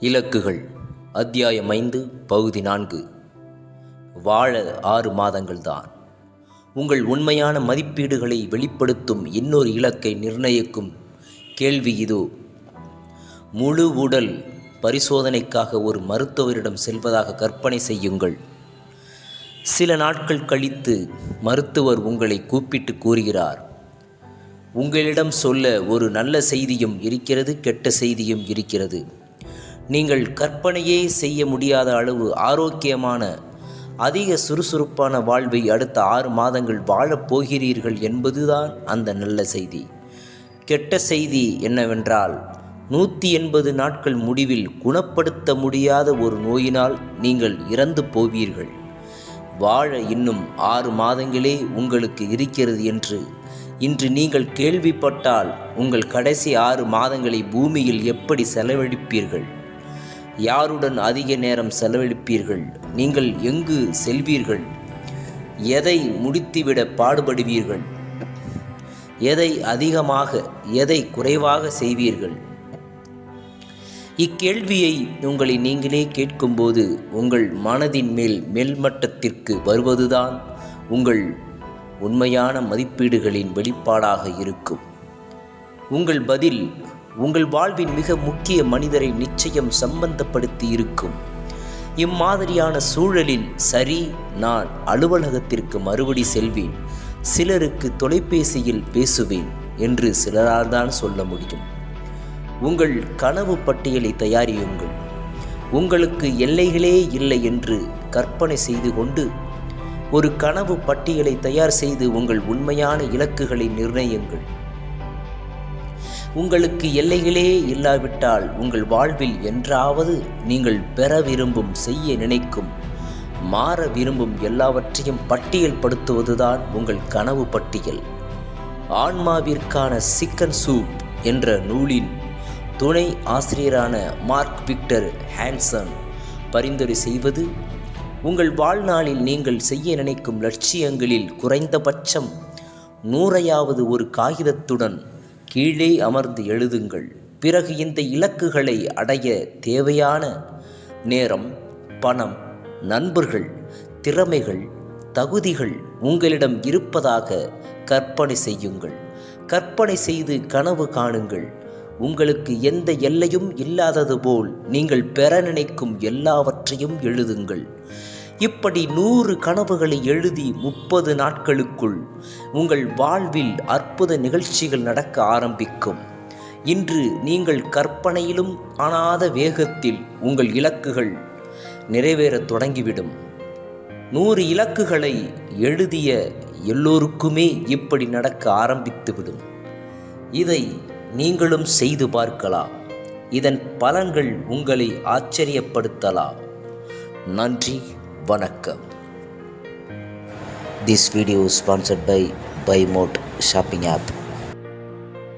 இலக்குகள் அத்தியாயம் ஐந்து பகுதி நான்கு. வாழ ஆறு மாதங்கள்தான். உங்கள் உண்மையான மதிப்பீடுகளை வெளிப்படுத்தும் இன்னொரு இலக்கை நிர்ணயிக்கும் கேள்வி இதோ. முழு உடல் பரிசோதனைக்காக ஒரு மருத்துவரிடம் செல்வதாக கற்பனை செய்யுங்கள். சில நாட்கள் கழித்து மருத்துவர் உங்களை கூப்பிட்டு கூறுகிறார் உங்களிடம் சொல்ல ஒரு நல்ல செய்தியும் இருக்கிறது கெட்ட செய்தியும் இருக்கிறது. நீங்கள் கற்பனையே செய்ய முடியாத அளவு ஆரோக்கியமான அதிக சுறுசுறுப்பான வாழ்வை அடுத்த ஆறு மாதங்கள் வாழப் போகிறீர்கள் என்பதுதான் அந்த நல்ல செய்தி. கெட்ட செய்தி என்னவென்றால் நூற்றி எண்பது நாட்கள் முடிவில் குணப்படுத்த முடியாத ஒரு நோயினால் நீங்கள் இறந்து போவீர்கள். வாழ இன்னும் ஆறு மாதங்களே உங்களுக்கு இருக்கிறது என்று இன்று நீங்கள் கேள்விப்பட்டால் உங்கள் கடைசி ஆறு மாதங்களை பூமியில் எப்படி செலவழிப்பீர்கள்? யாருடன் அதிக நேரம் செலவழிப்பீர்கள்? நீங்கள் எங்கு செல்வீர்கள்? எதை முடித்துவிட பாடுபடுவீர்கள்? எதை அதிகமாக எதை குறைவாக செய்வீர்கள்? இக்கேள்வியை உங்களை நீங்களே கேட்கும்போது உங்கள் மனதின் மேல் மேல்மட்டத்திற்கு வருவதுதான் உங்கள் உண்மையான மதிப்பீடுகளின் வெளிப்பாடாக இருக்கும். உங்கள் பதில் உங்கள் வாழ்வின் மிக முக்கிய மனிதரை நிச்சயம் சம்பந்தப்படுத்தி இருக்கும் இம்மாதிரியான சூழலில் சரி நான் அலுவலகத்திற்கு மறுபடி செல்வேன். சிலருக்கு தொலைபேசியில் பேசுவேன் என்று சிலரால் தான் சொல்ல முடியும். உங்கள் கனவு பட்டியலை தயாரியுங்கள். உங்களுக்கு எல்லைகளே இல்லை என்று கற்பனை செய்து கொண்டு ஒரு கனவு பட்டியலை தயார் செய்து உங்கள் உண்மையான இலக்குகளை நிர்ணயியுங்கள். உங்களுக்கு எல்லைகளே இல்லாவிட்டால் உங்கள் வாழ்வில் என்றாவது நீங்கள் பெற விரும்பும் செய்ய நினைக்கும் மாற விரும்பும் எல்லாவற்றையும் பட்டியல் படுத்துவதுதான் உங்கள் கனவு பட்டியல். ஆன்மாவிற்கான சிக்கன் சூப் என்ற நூலின் துணை ஆசிரியரான மார்க் விக்டர் ஹான்சன் பரிந்துரை செய்வது உங்கள் வாழ்நாளில் நீங்கள் செய்ய நினைக்கும் லட்சியங்களில் குறைந்தபட்சம் நூறையாவது ஒரு காகிதத்துடன் கீழே அமர்ந்து எழுதுங்கள். பிறகு இந்த இலக்குகளை அடைய தேவையான நேரம் பணம் நண்பர்கள் திறமைகள் தகுதிகள் உங்களிடம் இருப்பதாக கற்பனை செய்யுங்கள். கற்பனை செய்து கனவு காணுங்கள். உங்களுக்கு எந்த எல்லையும் இல்லாதது போல் நீங்கள் பெற நினைக்கும் எல்லாவற்றையும் எழுதுங்கள். இப்படி நூறு கனவுகளை எழுதி முப்பது நாட்களுக்குள் உங்கள் வாழ்வில் அற்புத நிகழ்ச்சிகள் நடக்க ஆரம்பிக்கும். இன்று நீங்கள் கற்பனையிலும் காணாத வேகத்தில் உங்கள் இலக்குகள் நிறைவேறத் தொடங்கிவிடும். நூறு இலக்குகளை எழுதிய எல்லோருக்குமே இப்படி நடக்க ஆரம்பித்துவிடும் இதை நீங்களும் செய்து பார்க்கலாம். இதன் பலன்கள் உங்களை ஆச்சரியப்படுத்தலாம். நன்றி. வணக்கம். திஸ் வீடியோ ஸ்பான்சர்ட் பை பைமோட் ஷாப்பிங் ஆப்